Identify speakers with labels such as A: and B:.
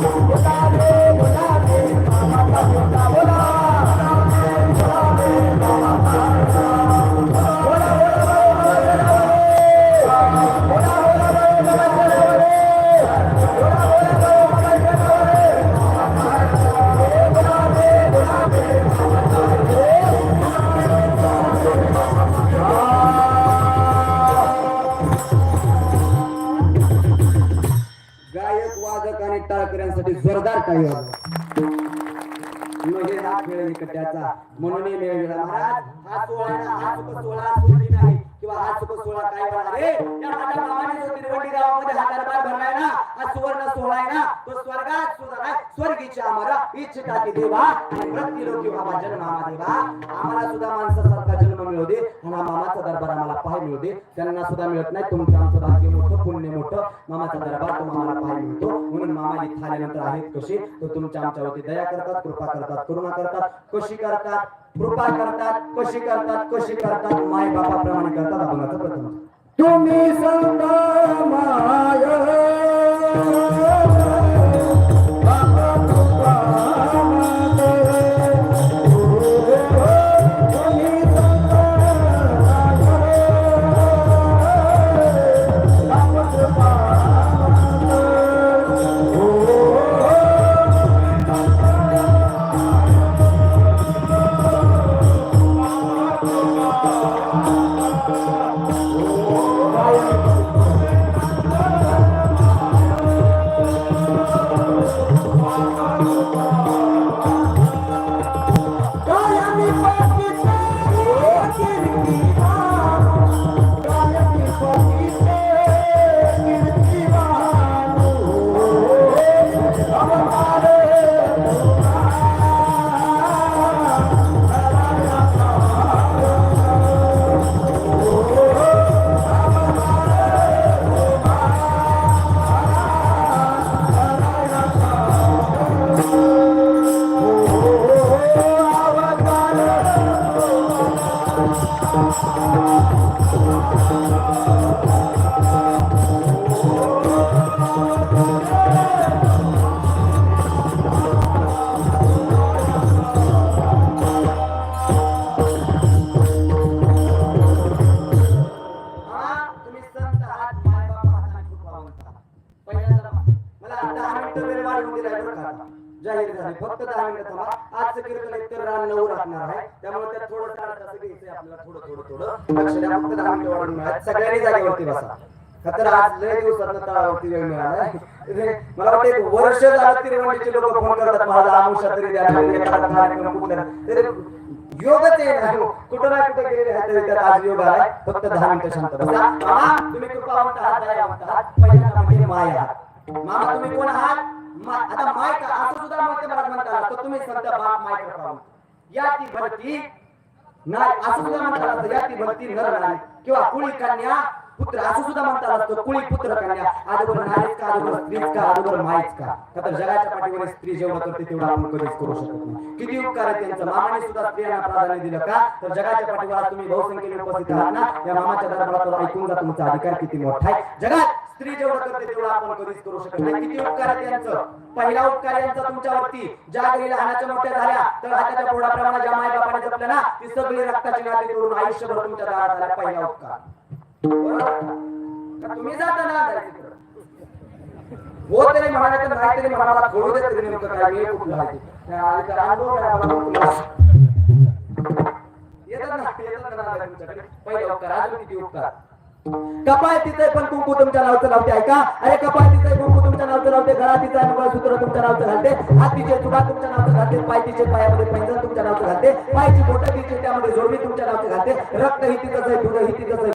A: Bravo! साधक आणि टाळकऱ्यांसाठी जोरदार काही म्हणजे हा खेळ त्याचा म्हणून महाराज हा सोहळा हा सोहळा सोहळी नाही. किंवा सोहळा काय होणार रे या माझ्या मामाने जो गावामध्ये हा दरबार भरलाय ना हा सुवर्ण आहे ना तो स्वर्गात आम्हाला इच्छिता की देवा आणि बाबा देवा. आम्हाला सुद्धा माणसासारखा जन्म मिळू दे आणि मामाचा दरबार आम्हाला मिळू दे. त्यांना सुद्धा मिळत नाही तुमचं आमचं भाग्य मोठं पुण्य मोठं. मामाचा दरबार तो आम्हाला मिळतो. म्हणून मामा इथं आल्यानंतर आहेत कशी तो तुमच्या आमच्यावरती दया करतात कृपा करतात करुणा करतात. कशी करतात? कृपा करतात कशी करतात कशी करतात माय बापाप्रमाणे करतात आपण प्रथम.
B: तुम्ही संत माय.
A: मला दहा मिनिटं वेळ वाढवून दिलाय जाहीर झाले. फक्त दहा मिनिटं थांबा. आजचं कीर्तन एक तर रान नऊ राहणार आहे. त्यामुळे त्यात थोडं चार तास घ्यायचंय आपल्याला. थोडं थोडं थोडं. लक्ष द्या फक्त दहा मिनिटं वाढून मिळाले. सगळ्यांनी जागेवरती बसा. का तर आज लय दिवसात तळावरती वेळ मिळाला. मला वाटतं एक वर्ष झालं तरी म्हणजे लोक फोन करतात. माझा आमुषा तरी द्या. योगच आहे कुठं ना कुठे गेलेले आहेत तरी त्यात आज योग आहे फक्त दहा मिनिटं शांत बसा. तुम्ही कृपा आहात दयावंत आहात. पहिल्यांदा म्हणजे माय मामा तुम्ही कोण आहात? आता मायक असं सुद्धा मध्य भागात म्हणतात तर तुम्ही सध्या बाप मायक कृपावंत या ती भरती नाही असं सुद्धा म्हणतात असतं, या ती भरती नर नाही. किंवा कुळी कन्या पुत्र असं सुद्धा म्हणतात असतो कुळी पुत्र कन्या. आजोबर नारीच का आजोबर स्त्रीच का आजोबर माईच का? का तर जगाच्या पाठीवर स्त्री जेवढा करते तेवढा आपण कधीच करू शकत नाही. किती उपकार आहे त्यांचं. मामाने सुद्धा स्त्रियांना प्राधान्य दिलं का? तर जगाच्या पाठीवर तुम्ही बहुसंख्येने उपस्थित आहात ना? या मामाच्या दरबारात ऐकून जा तुमचा अधिकार किती मोठा आहे. जगात स्त्री जेवढं करते तेवढं आपण कधीच करू शकत नाही. किती उपकार आहे त्यांचं? पहिला उपकार यांचा तुमच्यावरती. ज्या घरी लहानाच्या मोठ्या झाल्या तर हाताच्या पोळाप्रमाणे ज्या माय बापाने जपलं ना ती सगळी रक्ताची नाते करून आयुष्यभर तुमच्या दारात आल्या. पहिला उपकार. तुम्ही जाता ना हो तरी म्हणाले तर नाही तरी म्हणाला खोडू दे तरी नेमकं काय. मी कुठलं आहे येतात ना येतात ना नांदायला तुमच्याकडे. पहिले उपकार. अजून किती उपकार? कपाय तिथे पण कुंकू तुमच्या नावचं लावते ऐका. अरे कपाळ तिथे कुंकू तुमच्या नावचं लावते घरात तिचा मंगळसूत्र तुमच्या नावचं घालते. हातीचे चुडा तुमच्या नावचं घालते पायतीचे पायामध्ये पैंजण तुमच्या नावचं घालते पायची बोटं तिचे त्यामध्ये जोडणी तुमच्या नावचं घालते. रक्त ही तिथंच आहे दूध ही तिथंच आहे.